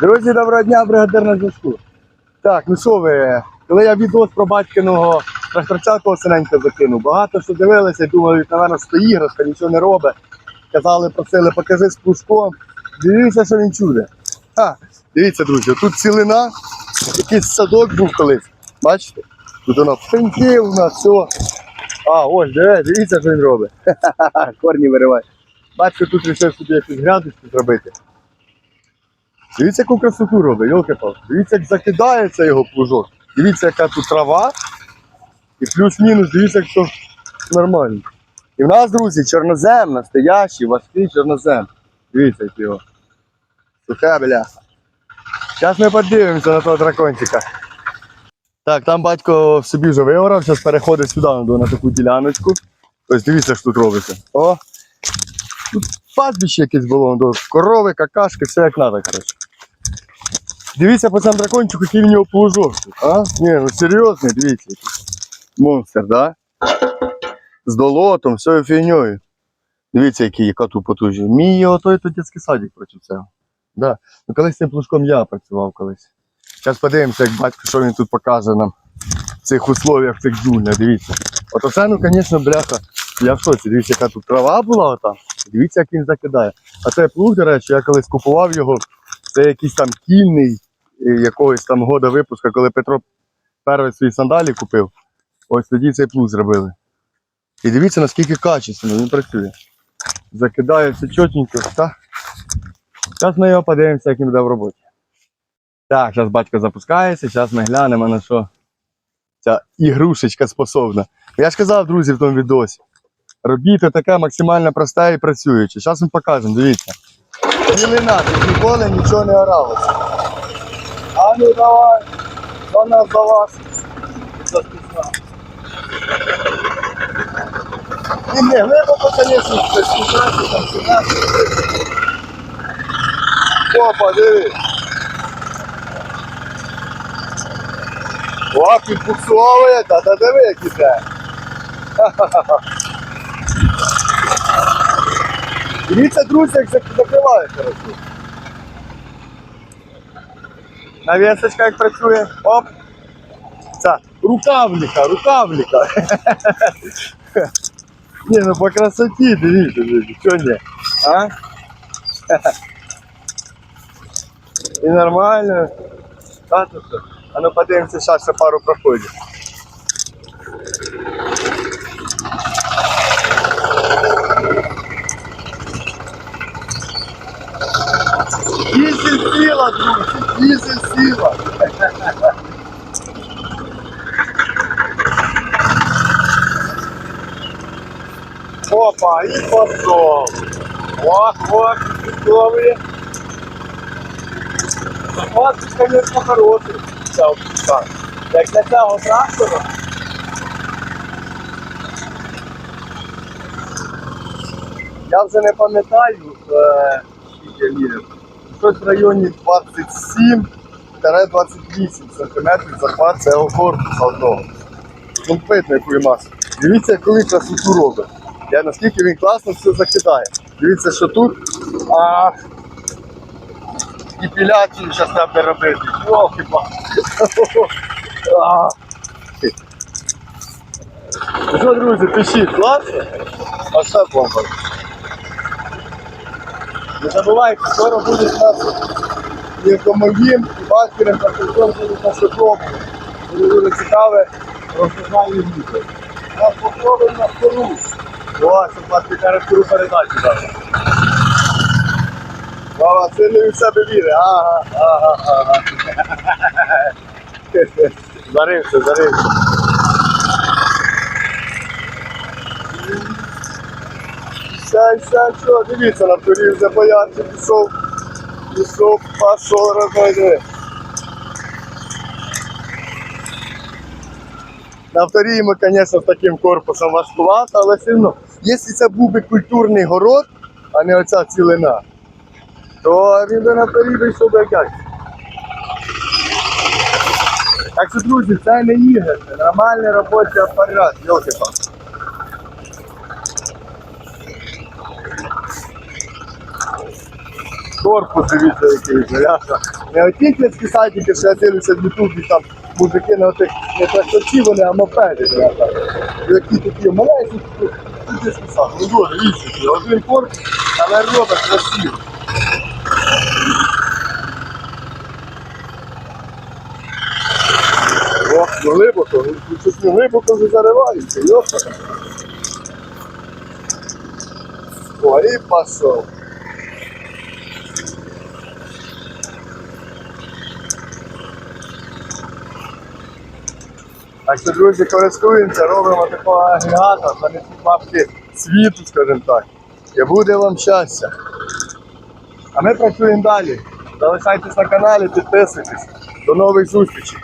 Друзі, доброго дня, бригадир на зв'язку. Так, ну що ви, коли я відос про батькиного тракторця синенька закинув, багато що дивилися, думали, напевно, що іграшка, нічого не робить. Казали, просили, покажи з плужком. Дивіться, що він чуде. А, дивіться, друзі, тут цілина, якийсь садок був колись. Бачите? Тут воно пеньки у нас, все. А, ось, диви, дивіться, що він робить. Ха-ха-ха, корні вириває. Батько тут вирішив собі якусь грядочку зробити. Дивіться, яку красоту робить, йолки палки Дивіться, як закидається його плужок. Дивіться, яка тут трава. І плюс-мінус, дивіться, як то нормально. І в нас, друзі, чорнозем, настоящий, важкий чорнозем. Дивіться, як його. Сухе, бля. Зараз ми подивимося на того дракончика. Так, там батько собі вже виорав, зараз переходить сюди на, на таку діляночку. Ось дивіться, що тут робиться. О! Тут пастбище якесь було, корови, какашки, все як треба, коротше. Дивіться по цьому дракончику, який в нього плужок. тут, А? Ні, ну серйозний, дивіться. Монстр, да? З долотом, всею фігньою. Дивіться, який, яка тут потужність. Мій отой то дитячий садик проти цього. Да. Ну, колись цим плужком я працював колись. Зараз подивимося, як батько, що він тут покаже нам в цих условиях, в цих джунглях, дивіться. От оце, ну, звісно, бляха. Я в шоці, дивіться, яка тут трава була ота. Дивіться, як він закидає. А цей плуг, до речі, я колись купував його, це якийсь там кільний якогось там года випуска, коли Петро перший свої сандалі купив. Ось тоді цей плуг зробили. І дивіться, наскільки качественно він працює. Закидає все чотенько. Та. Зараз ми його подивимося, як він буде в роботі. Так, зараз батько запускається, зараз ми глянемо на що ця ігрушечка способна. Я ж казав, друзі, в тому відосі. Робіт така максимально проста і працююча. Зараз ми покажемо, дивіться. Цілина, тут ніколи нічого не оралося. А ну давай, нас до вас. Це. І не глибоко, звісно, це 16, там 17. Опа, диви. О, підбуксовує, та та диви, як іде. Дивіться, друзі, як зак- закриває хорошо. Навісочка як працює. Оп. Це рукавліка, рукавліка. Ні, ну по красоті, дивіться, що ні? А? І нормально. А, ну подивимося, зараз пару проходить. Опа, і пошел. Ох, ох, готові. Запас, конечно, хороший. Ця птиця. Як для цього трактора. Я вже не пам'ятаю. Щось в районі 27-28 см захват цього корпуса одного. Якої маси. Дивіться, коли красоту робить. Я наскільки він класно все закидає. Дивіться, що тут. А, депіляцію зараз треба робити. Йолки. Ну що, друзі, пишіть, класно? А все бомба. Не забувайте, скоро буде у нас і комоїм, і батькером, та причому буде на шокому. Буде дуже цікаве розпізнання відео. Нас попробуємо на втору. О, щоб вас піде втору передачу дати. Баба, сильно від себе віри. Ага, ага, ага. Зарився, зарився. Все, все, що, дивіться, на вторі вже бояться, пішов, пішов, пішов, розмайди. На вторій йому, звісно, з таким корпусом важкувато, але одно, якщо це був би культурний город, а не оця цілина, то він би на вторій вийшов би як. якось. Так що, друзі, це не ігор, це нормальний робочий апарат, йолки там. Корпус, дивіться, який бляха. Не оті кицькі сайтики, що я дивлюся в Ютубі, там мужики на тих не тракторці, вони, а мопеди. Які такі маленькі, десь сайти. Ну дуже, вісім. Один корм, але рота красиво. О, ну глибоко, ну, щось не глибоко вже заривається, йоха. О, і. Так що, друзі, користуємося, робимо такого агрегата, за не мапки світу, скажімо так. І буде вам щастя. А ми працюємо далі. Залишайтесь на каналі, підписуйтесь. До нових зустрічей.